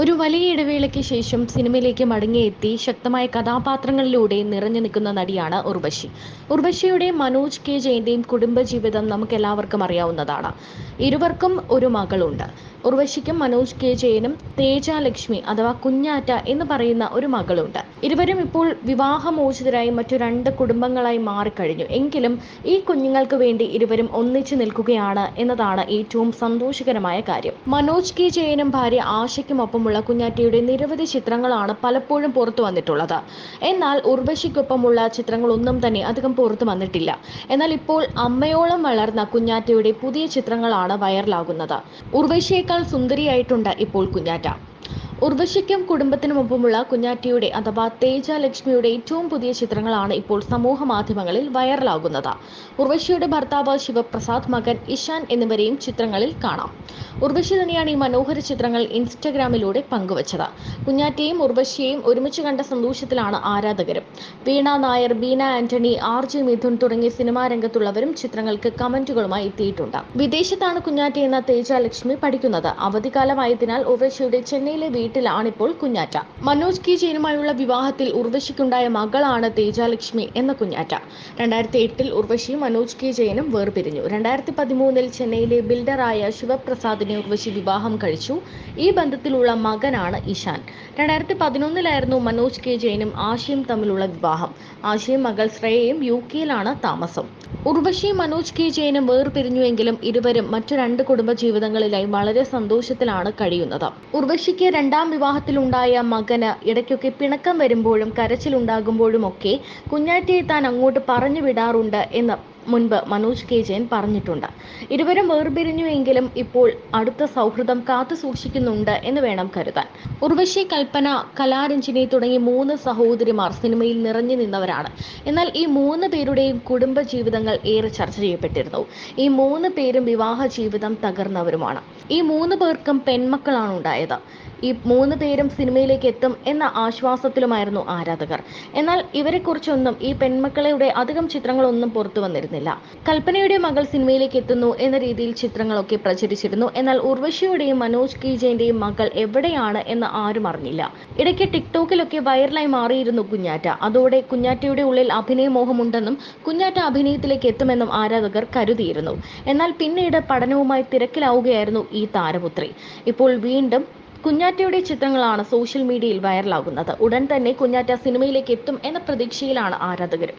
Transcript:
ഒരു വലിയ ഇടവേളയ്ക്ക് ശേഷം സിനിമയിലേക്ക് മടങ്ങിയെത്തി ശക്തമായ കഥാപാത്രങ്ങളിലൂടെ നിറഞ്ഞു നിൽക്കുന്ന നടിയാണ് ഉർവശി. ഉർവശിയുടെ മനോജ് കെ ജയന്റെയും കുടുംബജീവിതം നമുക്ക് എല്ലാവർക്കും അറിയാവുന്നതാണ്. ഇരുവർക്കും ഒരു മകളുണ്ട്. ഉർവശിക്കും മനോജ് കെ ജയനും തേജ ലക്ഷ്മി അഥവാ കുഞ്ഞാറ്റ എന്ന് പറയുന്ന ഒരു മകളുണ്ട്. ഇരുവരും ഇപ്പോൾ വിവാഹമോചിതരായി മറ്റു രണ്ട് കുടുംബങ്ങളായി മാറിക്കഴിഞ്ഞു. എങ്കിലും ഈ കുഞ്ഞുങ്ങൾക്ക് വേണ്ടി ഇരുവരും ഒന്നിച്ചു നിൽക്കുകയാണ് എന്നതാണ് ഏറ്റവും സന്തോഷകരമായ കാര്യം. മനോജ് കെ ജയനും ഭാര്യ ആശയ്ക്കുമൊപ്പമുള്ള കുഞ്ഞാറ്റയുടെ നിരവധി ചിത്രങ്ങളാണ് പലപ്പോഴും പുറത്തു വന്നിട്ടുള്ളത്. എന്നാൽ ഉർവശിക്കൊപ്പമുള്ള ചിത്രങ്ങളൊന്നും തന്നെ അധികം പുറത്തു വന്നിട്ടില്ല. എന്നാൽ ഇപ്പോൾ അമ്മയോളം വളർന്ന കുഞ്ഞാറ്റയുടെ പുതിയ ചിത്രങ്ങളാണ് വൈറലാകുന്നത്. ഉർവശിയേക്കാൾ സുന്ദരിയായിട്ടുണ്ട് ഇപ്പോൾ കുഞ്ഞാറ്റ. ഉർവശിക്കും കുടുംബത്തിനുമൊപ്പമുള്ള കുഞ്ഞാറ്റിയുടെ അഥവാ തേജ ലക്ഷ്മിയുടെ ഏറ്റവും പുതിയ ചിത്രങ്ങളാണ് ഇപ്പോൾ സമൂഹ മാധ്യമങ്ങളിൽ വൈറലാകുന്നത്. ഉർവശിയുടെ ഭർത്താവ് ശിവപ്രസാദ് മകൻ ഇഷാൻ എന്നിവരെയും ചിത്രങ്ങളിൽ കാണാം. ഉർവശി തന്നെയാണ് ഈ മനോഹര ചിത്രങ്ങൾ ഇൻസ്റ്റഗ്രാമിലൂടെ പങ്കുവച്ചത്. കുഞ്ഞാറ്റിയെയും ഉർവശിയെയും ഒരുമിച്ച് കണ്ട സന്തോഷത്തിലാണ് ആരാധകരും. വീണ നായർ ബീന ആന്റണി ആർ ജെ മിഥുൻ തുടങ്ങിയ സിനിമാ രംഗത്തുള്ളവരും ചിത്രങ്ങൾക്ക് കമന്റുകളുമായി എത്തിയിട്ടുണ്ട്. വിദേശത്താണ് കുഞ്ഞാറ്റി എന്ന തേജ ലക്ഷ്മി പഠിക്കുന്നത്. അവധിക്കാലമായതിനാൽ ഉർവശിയുടെ ചെന്നൈയിലെ വീട്ടിലാണിപ്പോൾ കുഞ്ഞാറ്റ. മനോജ് കെ ജെയിനുമായുള്ള വിവാഹത്തിൽ ഉർവശിക്കുണ്ടായ മകളാണ് തേജാലക്ഷ്മി എന്ന കുഞ്ഞാറ്റ. രണ്ടായിരത്തി എട്ടിൽ ഉർവശിയും മനോജ് കെ ജയനും വേർപിരിഞ്ഞു. രണ്ടായിരത്തി പതിമൂന്നിൽ ചെന്നൈയിലെ ബിൽഡറായ ശിവപ്രസാദിനെ ഉർവശി വിവാഹം കഴിച്ചു. ഈ ബന്ധത്തിലുള്ള മകനാണ് ഇഷാൻ. രണ്ടായിരത്തി പതിനൊന്നിലായിരുന്നു മനോജ് കെ ജയനും ആശയും തമ്മിലുള്ള വിവാഹം. ആശയും മകൾ ശ്രേയയും യു കെയിലാണ് താമസം. ഉർവശി മനോജ് കെ ജയനും വേർപിരിഞ്ഞുവെങ്കിലും ഇരുവരും മറ്റു രണ്ട് കുടുംബ ജീവിതങ്ങളിലായി വളരെ സന്തോഷത്തിലാണ് കഴിയുന്നത്. ഉർവശിക്ക് രണ്ടാം വിവാഹത്തിലുണ്ടായ മകന് ഇടയ്ക്കൊക്കെ പിണക്കം വരുമ്പോഴും കരച്ചിലുണ്ടാകുമ്പോഴും ഒക്കെ കുഞ്ഞാറ്റയെ താൻ അങ്ങോട്ട് പറഞ്ഞു വിടാറുണ്ട് എന്ന് മുൻപ് മനോജ് കെ ജയൻ പറഞ്ഞിട്ടുണ്ട്. ഇരുവരും വേർപിരിഞ്ഞുവെങ്കിലും ഇപ്പോൾ അടുത്ത സൗഹൃദം കാത്തു സൂക്ഷിക്കുന്നുണ്ട് എന്ന് വേണം കരുതാൻ. ഉർവശി കൽപ്പന കലാരഞ്ജിനി തുടങ്ങി മൂന്ന് സഹോദരിമാർ സിനിമയിൽ നിറഞ്ഞു നിന്നവരാണ്. എന്നാൽ ഈ മൂന്ന് പേരുടെയും കുടുംബ ജീവിതങ്ങൾ ഏറെ ചർച്ച ചെയ്യപ്പെട്ടിരുന്നു. ഈ മൂന്ന് പേരും വിവാഹ ജീവിതം തകർന്നവരുമാണ്. ഈ മൂന്ന് പേർക്കും പെൺമക്കളാണ് ഉണ്ടായത് ഈ മൂന്ന് പേരും സിനിമയിലേക്ക് എത്തും എന്ന ആശ്വാസത്തിലുമായിരുന്നു ആരാധകർ. എന്നാൽ ഇവരെക്കുറിച്ചൊന്നും ഈ പെൺമക്കളുടെ അധികം ചിത്രങ്ങളൊന്നും പുറത്തു വന്നിരുന്നില്ല. കൽപ്പനയുടെ മകൾ സിനിമയിലേക്ക് എത്തുന്നു എന്ന രീതിയിൽ ചിത്രങ്ങളൊക്കെ പ്രചരിച്ചിരുന്നു. എന്നാൽ ഉർവശിയുടെയും മനോജ് കെ ജയന്റെയും മകൾ എവിടെയാണ് എന്ന് ആരും അറിഞ്ഞില്ല. ഇടയ്ക്ക് ടിക്ടോക്കിലൊക്കെ വൈറലായി മാറിയിരുന്നു കുഞ്ഞാറ്റ. അതോടെ കുഞ്ഞാറ്റയുടെ ഉള്ളിൽ അഭിനയമോഹമുണ്ടെന്നും കുഞ്ഞാറ്റ അഭിനയത്തിലേക്ക് എത്തുമെന്നും ആരാധകർ കരുതിയിരുന്നു. എന്നാൽ പിന്നീട് പഠനവുമായി തിരക്കിലാവുകയായിരുന്നു ഈ താരപുത്രി. ഇപ്പോൾ വീണ്ടും കുഞ്ഞാറ്റയുടെ ചിത്രങ്ങളാണ് സോഷ്യൽ മീഡിയയിൽ വൈറലാകുന്നത്. ഉടൻ തന്നെ കുഞ്ഞാറ്റ സിനിമയിലേക്ക് എത്തും എന്ന പ്രതീക്ഷയിലാണ് ആരാധകർ